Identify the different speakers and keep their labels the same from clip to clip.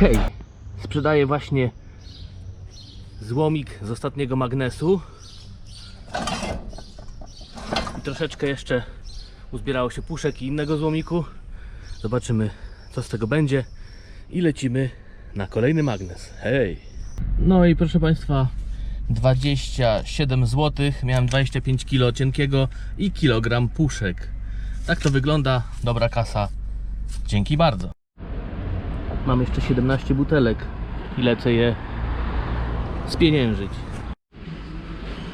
Speaker 1: Hej, sprzedaję właśnie złomik z ostatniego magnesu. I troszeczkę jeszcze uzbierało się puszek i innego złomiku. Zobaczymy, co z tego będzie. I lecimy na kolejny magnes. Hej! No i proszę Państwa, 27 zł. Miałem 25 kg cienkiego i kilogram puszek. Tak to wygląda. Dobra kasa. Dzięki bardzo. Mam jeszcze 17 butelek i lecę je spieniężyć.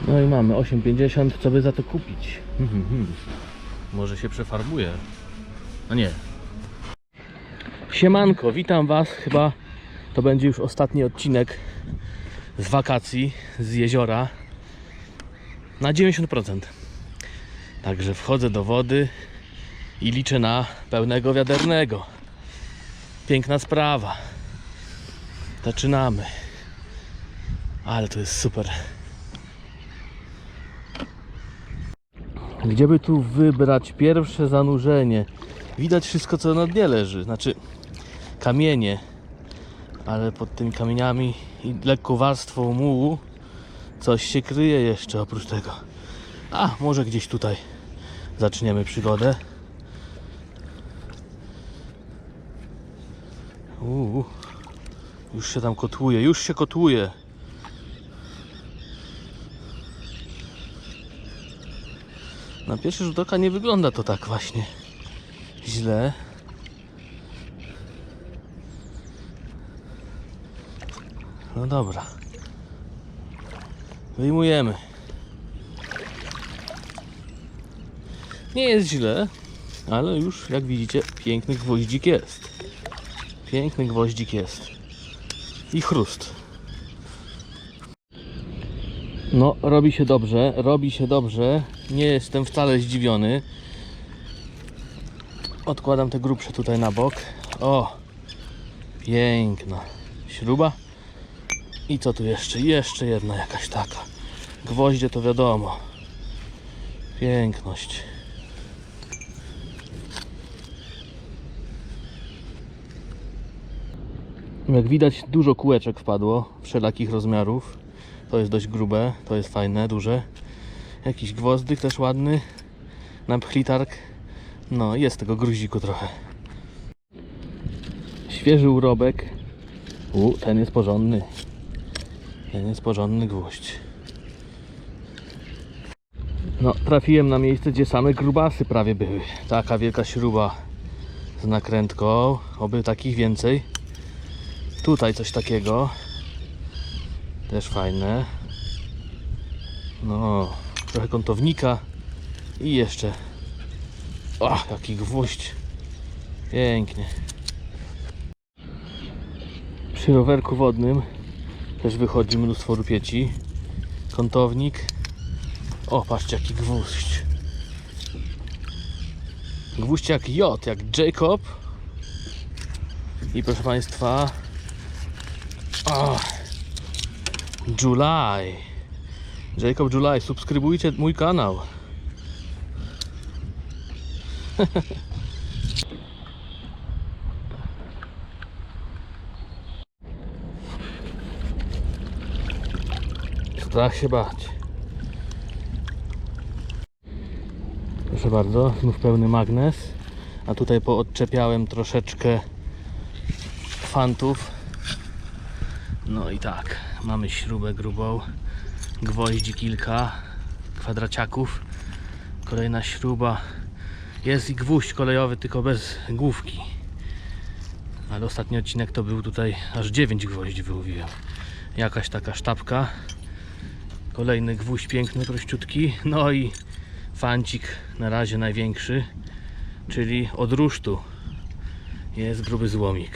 Speaker 1: No i mamy 8,50. Co by za to kupić? Hmm, hmm. Może się przefarbuje. A nie. Siemanko, witam Was. Chyba to będzie już ostatni odcinek z wakacji z jeziora na 90%. Także wchodzę do wody i liczę na pełnego wiadernego. Piękna sprawa. Zaczynamy. Ale to jest super. Gdzie by tu wybrać pierwsze zanurzenie? Widać wszystko, co na dnie leży. Znaczy kamienie, ale pod tymi kamieniami i lekką warstwą mułu coś się kryje jeszcze oprócz tego. A, może gdzieś tutaj zaczniemy przygodę. Uuu, już się tam kotłuje, już się kotłuje. Na pierwszy rzut oka nie wygląda to tak właśnie źle. No dobra. Wyjmujemy. Nie jest źle, ale już jak widzicie piękny gwoździk jest. Piękny gwoździk jest. I chrust. No, robi się dobrze, robi się dobrze. Nie jestem wcale zdziwiony. Odkładam te grubsze tutaj na bok. O! Piękna śruba. I co tu jeszcze? Jeszcze jedna jakaś taka. Gwoździe to wiadomo. Piękność. Jak widać dużo kółeczek wpadło wszelakich rozmiarów. To jest dość grube, to jest fajne, duże. Jakiś gwozdek też ładny. Na pchlitarg. No, jest tego gruziku trochę. Świeży urobek. U, ten jest porządny. Ten jest porządny gwóźdź. No, trafiłem na miejsce, gdzie same grubasy prawie były. Taka wielka śruba z nakrętką. Oby takich więcej. Tutaj coś takiego. Też fajne. No, trochę kątownika. I jeszcze. Ach, jaki gwóźdź. Pięknie. Przy rowerku wodnym też wychodzi mnóstwo rupieci. Kątownik. O, patrzcie jaki gwóźdź. Gwóźdź jak J, jak Jacob. I proszę Państwa. O, July. Jacob July, subskrybujcie mój kanał. Strach się bać. Proszę bardzo, znów pełny magnes. A tutaj poodczepiałem troszeczkę fantów. No i tak, mamy śrubę grubą, gwoździ kilka, kwadraciaków. Kolejna śruba. Jest i gwóźdź kolejowy, tylko bez główki. Ale ostatni odcinek to był tutaj aż 9 gwoździ wyłowiłem. Jakaś taka sztabka. Kolejny gwóźdź piękny, prościutki. No i fancik na razie największy, czyli od rusztu. Jest gruby złomik.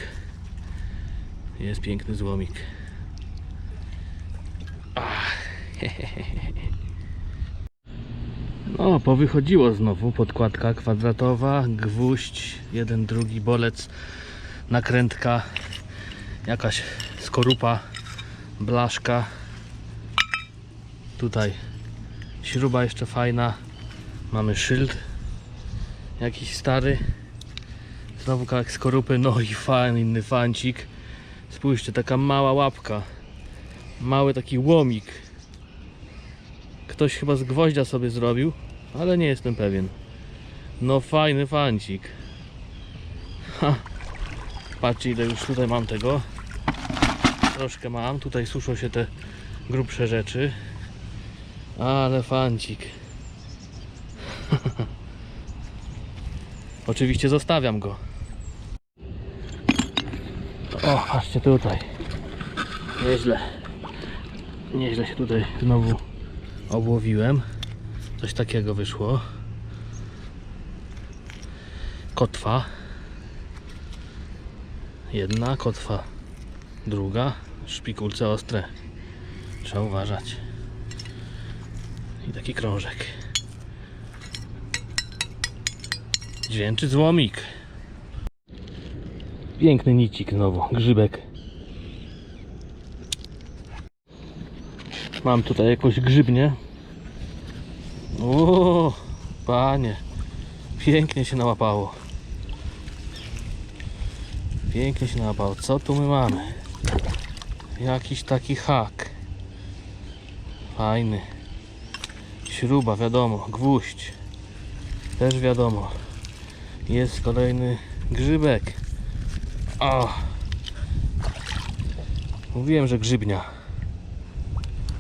Speaker 1: Jest piękny złomik. Ach, No, powychodziło znowu podkładka kwadratowa, gwóźdź, jeden, drugi bolec, nakrętka, jakaś skorupa, blaszka. Tutaj śruba jeszcze fajna. Mamy szyld jakiś stary. Znowu kawałek skorupy, no i fajny fancik. Spójrzcie, taka mała łapka. Mały taki łomik. Ktoś chyba z gwoździa sobie zrobił, ale nie jestem pewien. No fajny fancik. Ha. Patrzcie ile już tutaj mam tego. Troszkę mam. Tutaj suszą się te grubsze rzeczy. Ale fancik. Oczywiście zostawiam go. O, patrzcie tutaj. Nieźle. Nieźle się tutaj znowu obłowiłem. Coś takiego wyszło. Kotwa. Jedna kotwa. Druga. Szpikulce ostre. Trzeba uważać. I taki krążek. Dźwięczy złomik. Piękny nicik znowu, grzybek. Mam tutaj jakąś grzybnię. O, panie. Pięknie się nałapało. Pięknie się nałapało. Co tu my mamy? Jakiś taki hak. Fajny. Śruba, wiadomo. Gwóźdź. Też wiadomo. Jest kolejny grzybek. O! Mówiłem, że grzybnia.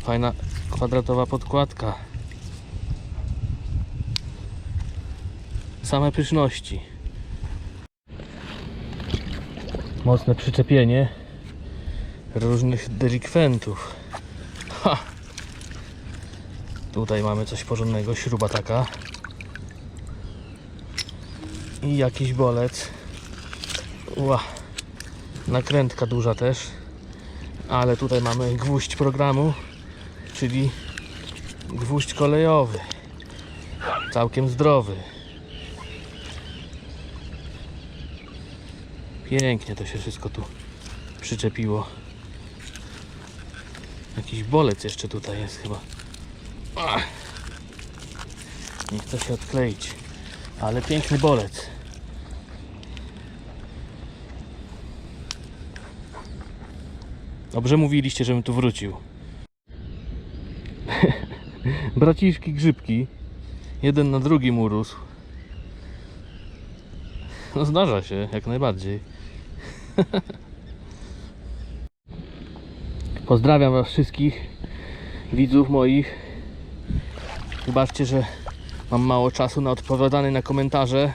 Speaker 1: Fajna kwadratowa podkładka. Same pyszności. Mocne przyczepienie różnych delikwentów. Ha! Tutaj mamy coś porządnego, śruba taka. I jakiś bolec. Ła. Nakrętka duża też. Ale tutaj mamy gwóźdź programu, czyli gwóźdź kolejowy. Całkiem zdrowy. Pięknie to się wszystko tu przyczepiło. Jakiś bolec jeszcze tutaj jest chyba. Ach. Nie chce się odkleić. Ale piękny bolec. Dobrze mówiliście, żebym tu wrócił. Braciszki grzybki. Jeden na drugim urósł. No zdarza się, jak najbardziej. Pozdrawiam was wszystkich widzów moich. Wybaczcie, że mam mało czasu na odpowiadanie na komentarze.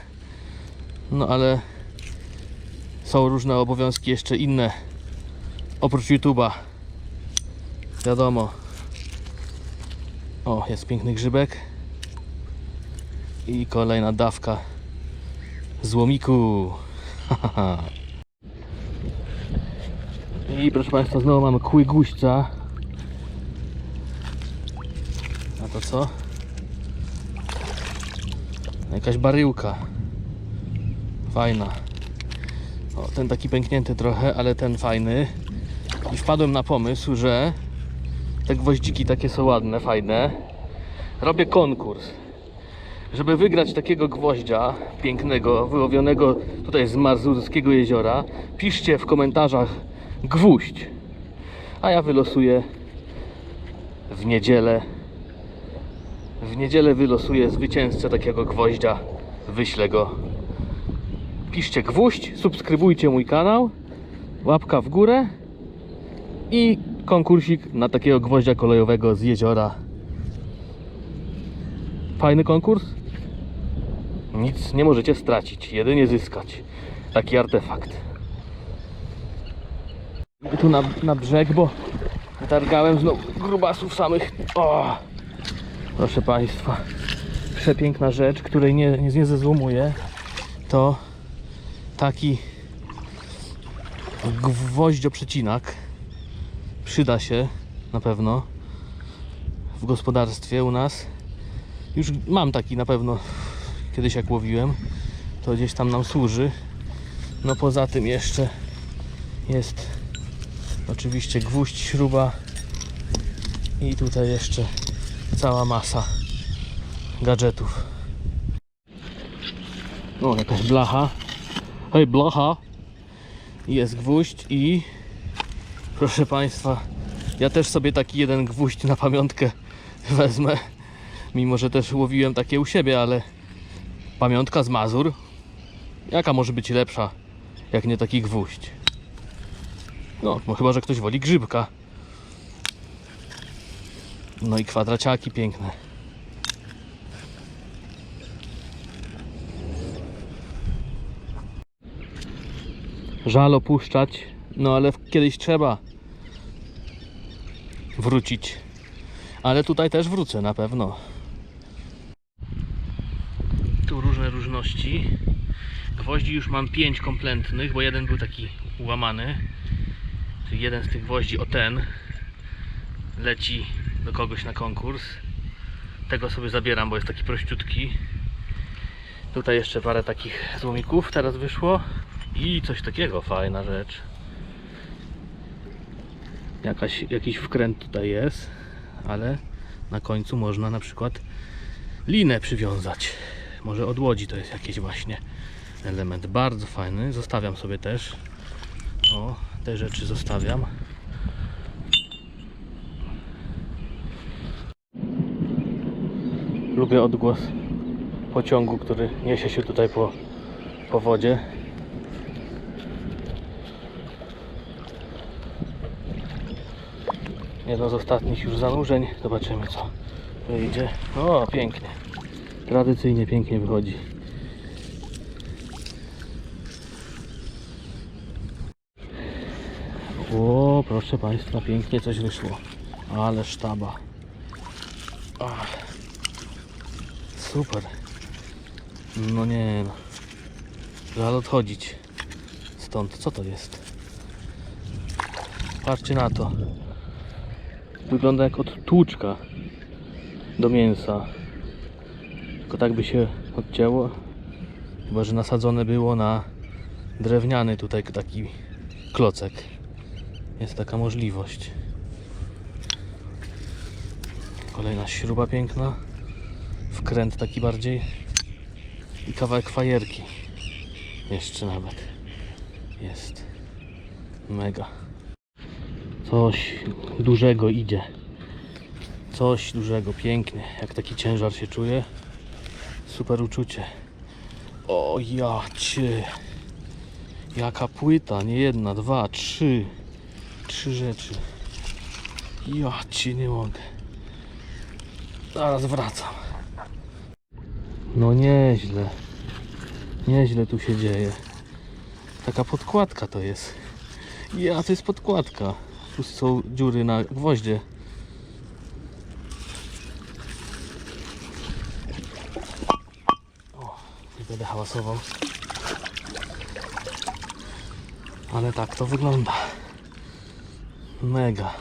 Speaker 1: No ale są różne obowiązki jeszcze inne oprócz YouTube'a. Wiadomo. O, jest piękny grzybek. I kolejna dawka złomiku. I proszę Państwa, znowu mamy kły guźca. A to co? Jakaś baryłka. Fajna. O, ten taki pęknięty trochę, ale ten fajny. I wpadłem na pomysł, że te gwoździki takie są ładne, fajne. Robię konkurs. Żeby wygrać takiego gwoździa pięknego, wyłowionego tutaj z Marzurskiego jeziora, piszcie w komentarzach gwóźdź. A ja wylosuję w niedzielę. W niedzielę wylosuję zwycięzcę takiego gwoździa. Wyślę go. Piszcie gwóźdź, subskrybujcie mój kanał, łapka w górę i konkursik na takiego gwoździa kolejowego z jeziora. Fajny konkurs? Nic nie możecie stracić, jedynie zyskać. Taki artefakt. Tu na, na brzeg, bo targałem znowu grubasów samych. O! Proszę Państwa, przepiękna rzecz, której nie, nie, nie zezłomuję, to taki gwoździoprzecinak. Przyda się na pewno w gospodarstwie u nas. Już mam taki na pewno, kiedyś jak łowiłem, to gdzieś tam nam służy. No poza tym jeszcze jest oczywiście gwóźdź, śruba i tutaj jeszcze cała masa gadżetów. O, jakaś blacha. Hej, blacha. Jest gwóźdź i Proszę Państwa, ja też sobie taki jeden gwóźdź na pamiątkę wezmę. Mimo, że też łowiłem takie u siebie, ale pamiątka z Mazur. Jaka może być lepsza, jak nie taki gwóźdź? No, no chyba, że ktoś woli grzybka. No i kwadraciaki piękne. Żal opuszczać, no ale kiedyś trzeba wrócić. Ale tutaj też wrócę na pewno. Tu różne różności. Gwoździ już mam 5 kompletnych, bo jeden był taki łamany. Czyli jeden z tych gwoździ, o ten, leci do kogoś na konkurs. Tego sobie zabieram, bo jest taki prościutki. Tutaj jeszcze parę takich złomików teraz wyszło. I coś takiego, fajna rzecz. Jakaś, jakiś wkręt tutaj jest, ale na końcu można na przykład linę przywiązać. Może od łodzi to jest jakiś właśnie element. Bardzo fajny. Zostawiam sobie też. O, te rzeczy zostawiam. Lubię odgłos pociągu, który niesie się tutaj po, po wodzie. Jedno z ostatnich już zanurzeń. Zobaczymy co wyjdzie. O, pięknie. Tradycyjnie pięknie wychodzi. O, proszę Państwa, pięknie coś wyszło. Ale sztaba. Ach. Super. No nie no. Żal odchodzić stąd. Co to jest? Patrzcie na to. Wygląda jak od tłuczka do mięsa. Tylko tak by się odcięło. Chyba, że nasadzone było na drewniany tutaj taki klocek. Jest taka możliwość. Kolejna śruba piękna. Wkręt taki bardziej. I kawałek fajerki. Jeszcze nawet. Jest. Mega. Coś dużego idzie. Coś dużego, pięknie. Jak taki ciężar się czuje. Super uczucie. O ja. Jaka płyta, nie jedna, dwa, trzy. Trzy rzeczy. Ja cię nie mogę. Zaraz wracam. No nieźle. Nieźle tu się dzieje. Taka podkładka to jest. Ja, to jest podkładka. Tu są dziury na gwoździe. O, nie będę hałasował. Ale tak to wygląda. Mega.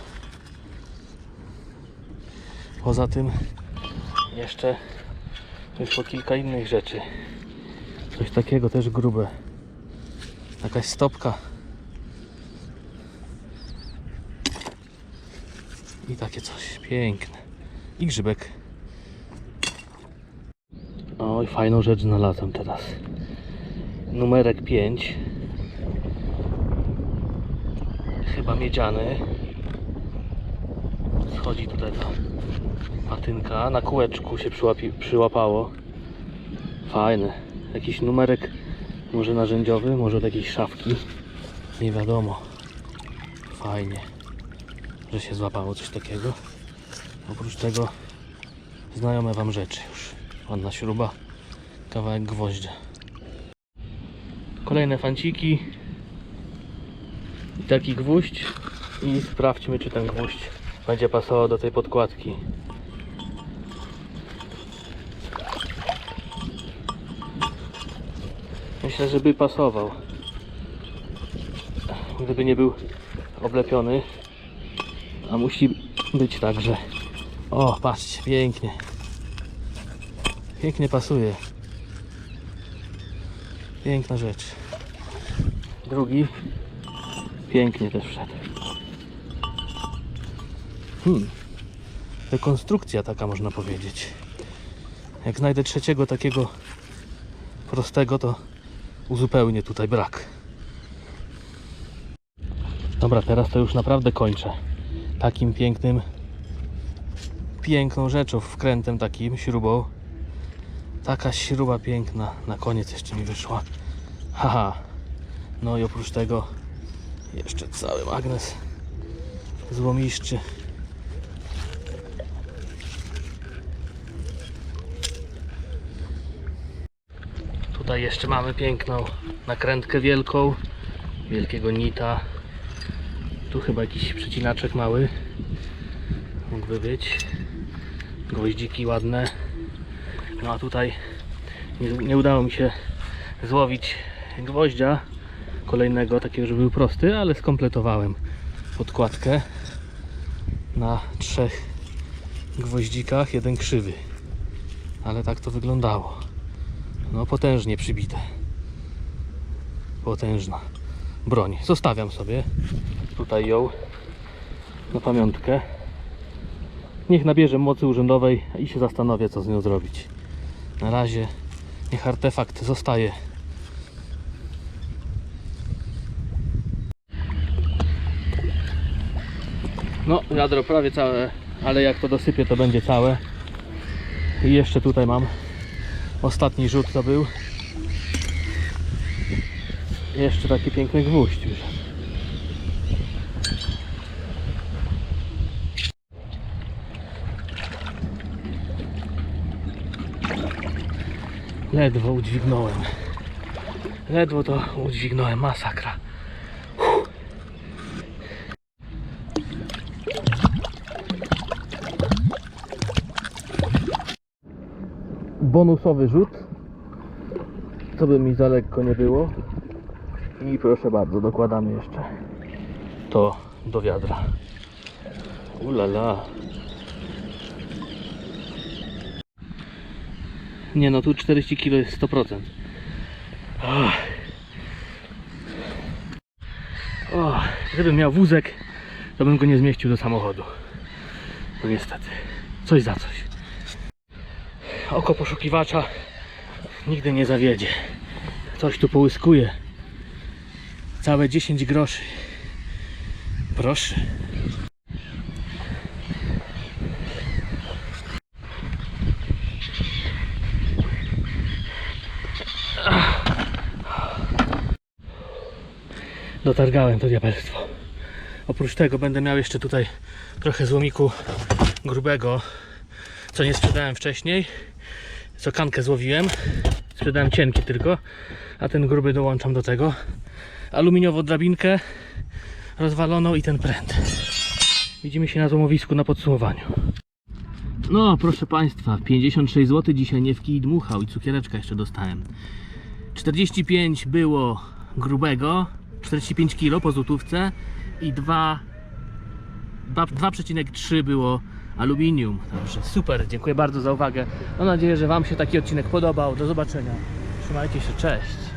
Speaker 1: Poza tym jeszcze wyszło kilka innych rzeczy. Coś takiego też grube. Jakaś stopka. I takie coś. Piękne. I grzybek. Oj, fajną rzecz znalazłem teraz. Numerek 5. Chyba miedziany. Schodzi tutaj ta patynka. Na kółeczku się przyłapi, przyłapało. Fajny. Jakiś numerek, może narzędziowy, może od jakiejś szafki. Nie wiadomo. Fajnie, że się złapało coś takiego. Oprócz tego znajome Wam rzeczy już. Ładna śruba, kawałek gwoździa. Kolejne fanciki. I taki gwóźdź. I sprawdźmy, czy ten gwóźdź będzie pasował do tej podkładki. Myślę, że by pasował. Gdyby nie był oblepiony. A musi być także. O, patrzcie, pięknie. Pięknie pasuje. Piękna rzecz. Drugi. Pięknie też wszedł. Hmm. Rekonstrukcja taka można powiedzieć. Jak znajdę trzeciego takiego prostego, to uzupełnię tutaj brak. Dobra, teraz to już naprawdę kończę. Takim pięknym, piękną rzeczą, wkrętem takim, śrubą. Taka śruba piękna. Na koniec jeszcze mi wyszła. Haha. No i oprócz tego jeszcze cały magnes złomiszczy. Tutaj jeszcze mamy piękną nakrętkę wielką, wielkiego nita. Tu chyba jakiś przecinaczek mały mógłby być. Gwoździki ładne. No a tutaj nie, nie udało mi się złowić gwoździa kolejnego, takiego, żeby był prosty, ale skompletowałem podkładkę na trzech gwoździkach, jeden krzywy. Ale tak to wyglądało. No potężnie przybite. Potężna broń. Zostawiam sobie tutaj ją na pamiątkę. Niech nabierze mocy urzędowej i się zastanowię co z nią zrobić. Na razie niech artefakt zostaje. No, wiadro prawie całe, ale jak to dosypię, to będzie całe. I jeszcze tutaj mam ostatni rzut to był. Jeszcze taki piękny gwóźdź już. Ledwo udźwignąłem. Ledwo to udźwignąłem, masakra. Bonusowy rzut. Co by mi za lekko nie było. I proszę bardzo, dokładamy jeszcze to do wiadra. Ulala. Nie no, tu 40 kg jest 100%. Och. Och, gdybym miał wózek, to bym go nie zmieścił do samochodu. No niestety, coś za coś. Oko poszukiwacza nigdy nie zawiedzie. Coś tu połyskuje. Całe 10 groszy. Proszę. Dotargałem to diabelstwo. Oprócz tego będę miał jeszcze tutaj trochę złomiku grubego, co nie sprzedałem wcześniej. Co kankę złowiłem. Sprzedałem cienki tylko, a ten gruby dołączam do tego. Aluminiową drabinkę rozwaloną i ten pręt. Widzimy się na złomowisku na podsumowaniu. No, proszę Państwa, 56 zł dzisiaj nie w kij dmuchał i cukiereczka jeszcze dostałem. 45 było grubego, 45 kg po złotówce i 2 dwa- 2,3 było aluminium. Także super, dziękuję bardzo za uwagę. Mam nadzieję, że Wam się taki odcinek podobał. Do zobaczenia. Trzymajcie się, cześć.